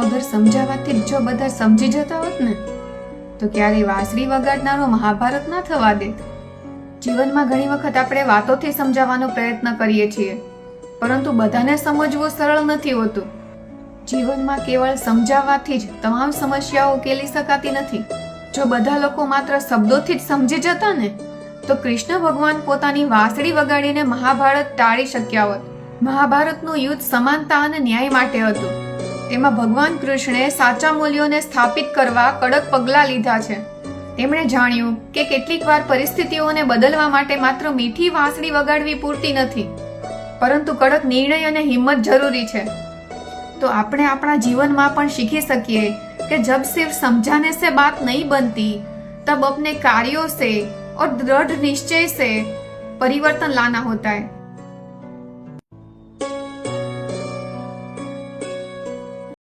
અગર સમજાવવાથી જ બધા સમજી જતા હોત ને, તો ક્યારેય વાંસળી વગાડનારો મહાભારત ના થવા દેત. જીવનમાં ઘણી વખત આપણે વાતોથી સમજાવવાનો પ્રયત્ન કરીએ છીએ, પરંતુ બધાને સમજવું સરળ નથી હોતું. જીવનમાં કેવળ સમજાવવાથી જ તમામ સમસ્યાઓ ઉકેલી શકાતી નથી. જો બધા લોકો માત્ર શબ્દોથી જ સમજી જતા ને, તો કૃષ્ણ ભગવાન પોતાની વાંસળી વગાડીને મહાભારત ટાળી શક્યા હોત. મહાભારતનું યુદ્ધ સમાનતા અને ન્યાય માટે હતું. તેમાં ભગવાન કૃષ્ણે સાચા મૂલ્યોને સ્થાપિત કરવા કડક પગલાં લીધા છે. તેમણે જાણ્યું કે કેટલીક વાર પરિસ્થિતિઓને બદલવા માટે માત્ર મીઠી વાંસળી વગાડવી પૂરતી નથી, પરંતુ કડક નિર્ણય અને હિંમત જરૂરી છે. તો આપણે આપણા જીવનમાં પણ શીખી શકીએ કે જબ સિર્ફ સમજાને સે બાત નહીં બનતી, તબ અપને કાર્યો સે ઓર દ્રઢ નિશ્ચય સે પરિવર્તન લાના હોતા હૈ